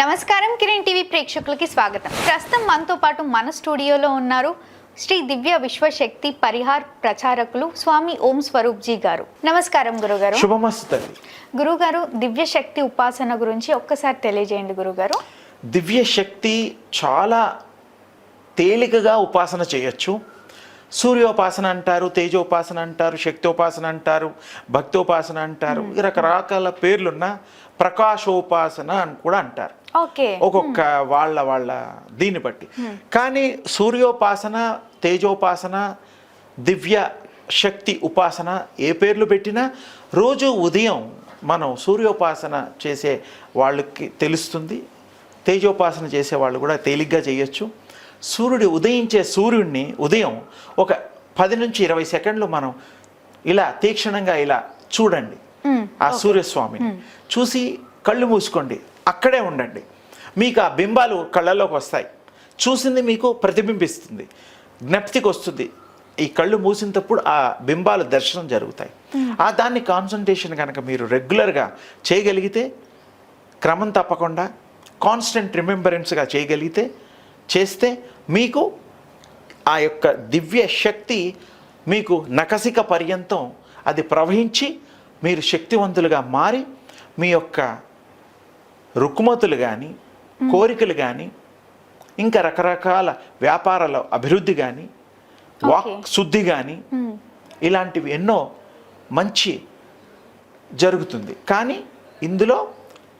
నమస్కారం కిరణ్ టీవీ ప్రేక్షకులకి స్వాగతం. ప్రస్తుతం మనతో పాటు మన స్టూడియోలో ఉన్నారు శ్రీ దివ్య విశ్వశక్తి పరిహార్ ప్రచారకులు స్వామి ఓం స్వరూప్ జీ గారు. నమస్కారం గురుగారు. శుభమస్తు గురుగారు దివ్య శక్తి ఉపాసన గురించి ఒక్కసారి తెలియజేయండి గురుగారు. దివ్య శక్తి చాలా తేలికగా ఉపాసన చేయొచ్చు. సూర్యోపాసన అంటారు తేజోపాసన అంటారు శక్తోపాసన అంటారు భక్తోపాసన అంటారు. ఈ రకరకాల పేర్లున్న ప్రకాశోపాసన అని కూడా అంటారు. ఒక్కొక్క వాళ్ళ వాళ్ళ దీన్ని బట్టి. కానీ సూర్యోపాసన తేజోపాసన దివ్య శక్తి ఉపాసన ఏ పేర్లు పెట్టినా రోజు ఉదయం మనం సూర్యోపాసన చేసే వాళ్ళకి తెలుస్తుంది. తేజోపాసన చేసే వాళ్ళు కూడా తేలిగ్గా చేయొచ్చు. సూర్యుడు ఉదయించే సూర్యుడిని ఉదయం ఒక పది నుంచి ఇరవై సెకండ్లు మనం ఇలా తీక్షణంగా ఇలా చూడండి. ఆ సూర్యస్వామిని. చూసి కళ్ళు మూసుకోండి. అక్కడే ఉండండి. మీకు ఆ బింబాలు కళ్ళలోకి వస్తాయి. చూసింది మీకు ప్రతిబింబిస్తుంది. జ్ఞప్తికి వస్తుంది. ఈ కళ్ళు మూసినప్పుడు ఆ బింబాలు దర్శనం జరుగుతాయి. ఆ దాన్ని కాన్సన్ట్రేషన్ కనుక మీరు రెగ్యులర్గా చేయగలిగితే క్రమం తప్పకుండా కాన్స్టెంట్ రిమెంబరెన్స్గా చేయగలిగితే చేస్తే మీకు ఆ యొక్క దివ్య శక్తి మీకు నకసిక పర్యంతం అది ప్రవహించి మీరు శక్తివంతులుగా మారి మీ యొక్క రుక్కుమతులు కానీ కోరికలు కానీ ఇంకా రకరకాల వ్యాపారాల అభివృద్ధి కానీ వాక్. శుద్ధి కానీ. ఇలాంటివి ఎన్నో మంచి జరుగుతుంది. కానీ ఇందులో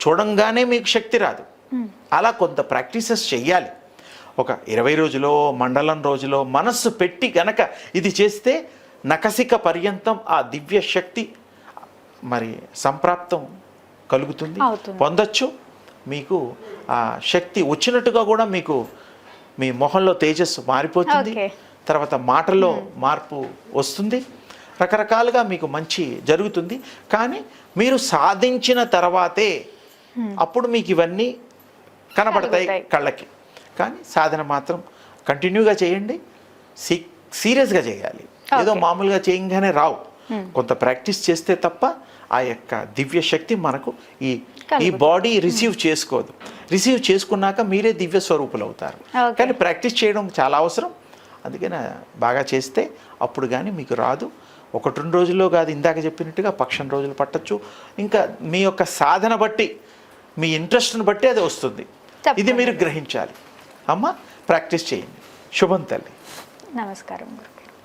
చూడంగానే మీకు శక్తి రాదు. అలా కొంత ప్రాక్టీసెస్ చెయ్యాలి. ఒక ఇరవై రోజులో మండలం రోజులో మనస్సు పెట్టి గనక ఇది చేస్తే నకసిక పర్యంతం ఆ దివ్య శక్తి మరి సంప్రాప్తం కలుగుతుంది. పొందొచ్చు. మీకు ఆ శక్తి వచ్చినట్టుగా కూడా మీకు మీ మొహంలో తేజస్సు మారిపోతుంది. తర్వాత మాటల్లో మార్పు వస్తుంది. రకరకాలుగా మీకు మంచి జరుగుతుంది. కానీ మీరు సాధించిన తర్వాతే అప్పుడు మీకు ఇవన్నీ కనబడతాయి. కళ్ళకి. కానీ సాధన మాత్రం కంటిన్యూగా చేయండి. సీ సీరియస్గా చేయాలి. ఏదో. మామూలుగా చేయంగానే రావు. కొంత ప్రాక్టీస్ చేస్తే తప్ప ఆ యొక్క దివ్య శక్తి మనకు ఈ ఈ. బాడీ రిసీవ్ చేసుకోదు. రిసీవ్ చేసుకున్నాక మీరే దివ్య స్వరూపులు అవుతారు. కానీ ప్రాక్టీస్ చేయడం చాలా అవసరం. అందుకని బాగా చేస్తే అప్పుడు కానీ మీకు రాదు. ఒకటి రెండు రోజుల్లో కాదు ఇందాక చెప్పినట్టుగా పక్షం రోజులు పట్టచ్చు. ఇంకా మీ యొక్క సాధన బట్టి మీ ఇంట్రెస్ట్ని బట్టి అది వస్తుంది. ఇది. మీరు గ్రహించాలి. అమ్మ ప్రాక్టీస్ చేయండి. శుభం తల్లి. నమస్కారం గురు.